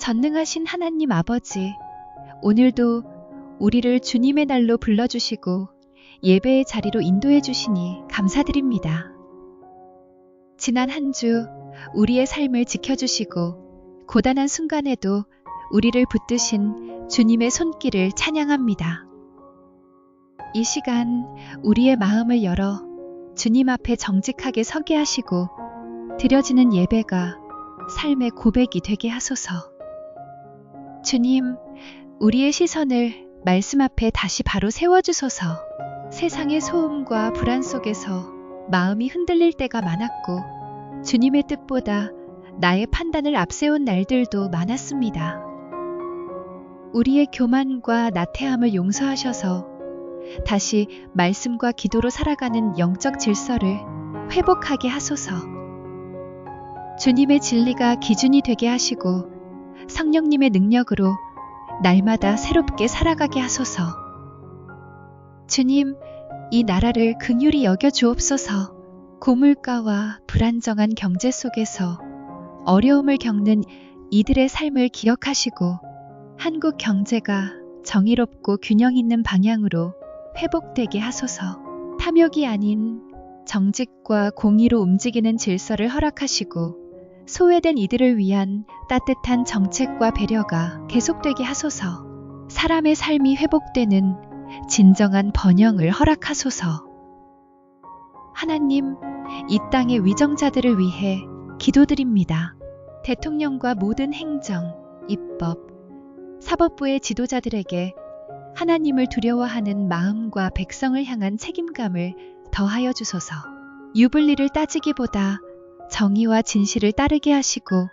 전능하신 하나님 아버지, 오늘도 우리를 주님의 날로 불러주시고 예배의 자리로 인도해 주시니 감사드립니다. 지난 한 주 우리의 삶을 지켜주시고 고단한 순간에도 우리를 붙드신 주님의 손길을 찬양합니다. 이 시간 우리의 마음을 열어 주님 앞에 정직하게 서게 하시고 드려지는 예배가 삶의 고백이 되게 하소서. 주님, 우리의 시선을 말씀 앞에 다시 바로 세워주소서. 세상의 소음과 불안 속에서 마음이 흔들릴 때가 많았고 주님의 뜻보다 나의 판단을 앞세운 날들도 많았습니다. 우리의 교만과 나태함을 용서하셔서 다시 말씀과 기도로 살아가는 영적 질서를 회복하게 하소서. 주님의 진리가 기준이 되게 하시고 성령님의 능력으로 날마다 새롭게 살아가게 하소서. 주님, 이 나라를 긍휼히 여겨 주옵소서. 고물가와 불안정한 경제 속에서 어려움을 겪는 이들의 삶을 기억하시고 한국 경제가 정의롭고 균형 있는 방향으로 회복되게 하소서. 탐욕이 아닌 정직과 공의로 움직이는 질서를 허락하시고 소외된 이들을 위한 따뜻한 정책과 배려가 계속되게 하소서. 사람의 삶이 회복되는 진정한 번영을 허락하소서. 하나님, 이 땅의 위정자들을 위해 기도드립니다. 대통령과 모든 행정, 입법, 사법부의 지도자들에게 하나님을 두려워하는 마음과 백성을 향한 책임감을 더하여 주소서. 유불리를 따지기보다 정의와 진실을 따르게 하시고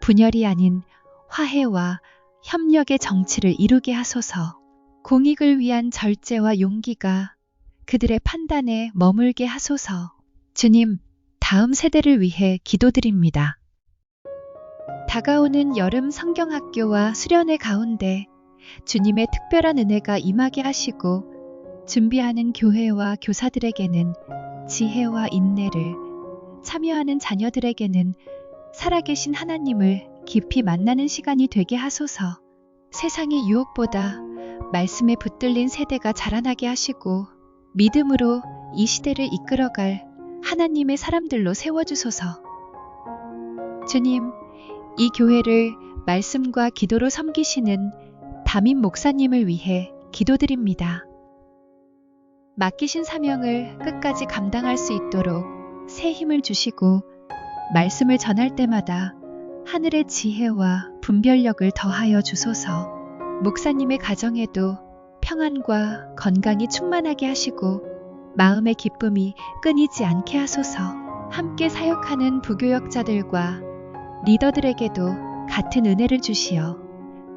분열이 아닌 화해와 협력의 정치를 이루게 하소서. 공익을 위한 절제와 용기가 그들의 판단에 머물게 하소서. 주님, 다음 세대를 위해 기도드립니다. 다가오는 여름 성경학교와 수련회 가운데 주님의 특별한 은혜가 임하게 하시고 준비하는 교회와 교사들에게는 지혜와 인내를 참여하는 자녀들에게는 살아계신 하나님을 깊이 만나는 시간이 되게 하소서 세상의 유혹보다 말씀에 붙들린 세대가 자라나게 하시고 믿음으로 이 시대를 이끌어갈 하나님의 사람들로 세워주소서. 주님, 이 교회를 말씀과 기도로 섬기시는 담임 목사님을 위해 기도드립니다. 맡기신 사명을 끝까지 감당할 수 있도록 새 힘을 주시고 말씀을 전할 때마다 하늘의 지혜와 분별력을 더하여 주소서. 목사님의 가정에도 평안과 건강이 충만하게 하시고 마음의 기쁨이 끊이지 않게 하소서. 함께 사역하는 부교역자들과 리더들에게도 같은 은혜를 주시어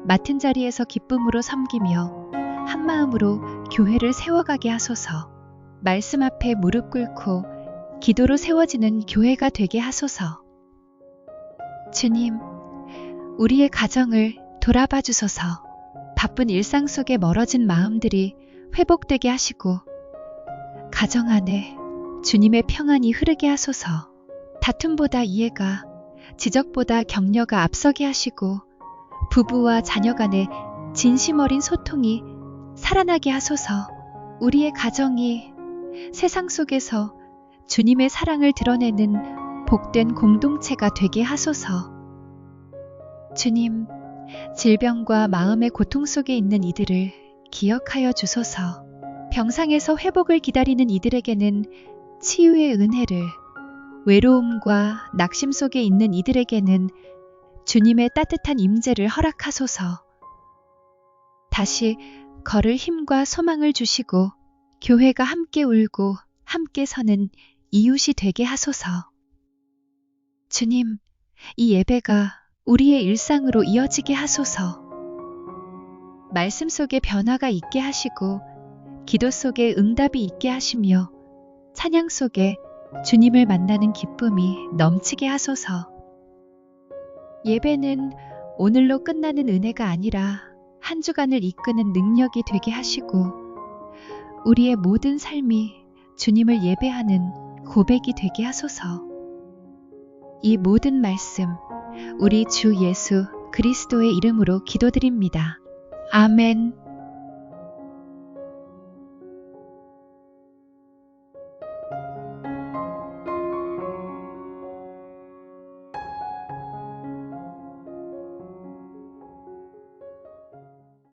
맡은 자리에서 기쁨으로 섬기며 한 마음으로 교회를 세워가게 하소서. 말씀 앞에 무릎 꿇고 기도로 세워지는 교회가 되게 하소서. 주님, 우리의 가정을 돌아봐 주소서. 바쁜 일상 속에 멀어진 마음들이 회복되게 하시고 가정 안에 주님의 평안이 흐르게 하소서. 다툼보다 이해가, 지적보다 격려가 앞서게 하시고 부부와 자녀 간의 진심 어린 소통이 살아나게 하소서. 우리의 가정이 세상 속에서 주님의 사랑을 드러내는 복된 공동체가 되게 하소서. 주님, 질병과 마음의 고통 속에 있는 이들을 기억하여 주소서. 병상에서 회복을 기다리는 이들에게는 치유의 은혜를, 외로움과 낙심 속에 있는 이들에게는 주님의 따뜻한 임재를 허락하소서. 다시 걸을 힘과 소망을 주시고 교회가 함께 울고 함께 서는 이웃이 되게 하소서. 주님, 이 예배가 우리의 일상으로 이어지게 하소서. 말씀 속에 변화가 있게 하시고 기도 속에 응답이 있게 하시며 찬양 속에 주님을 만나는 기쁨이 넘치게 하소서. 예배는 오늘로 끝나는 은혜가 아니라 한 주간을 이끄는 능력이 되게 하시고 우리의 모든 삶이 주님을 예배하는 고백이 되게 하소서. 이 모든 말씀 우리 주 예수 그리스도의 이름으로 기도드립니다. 아멘.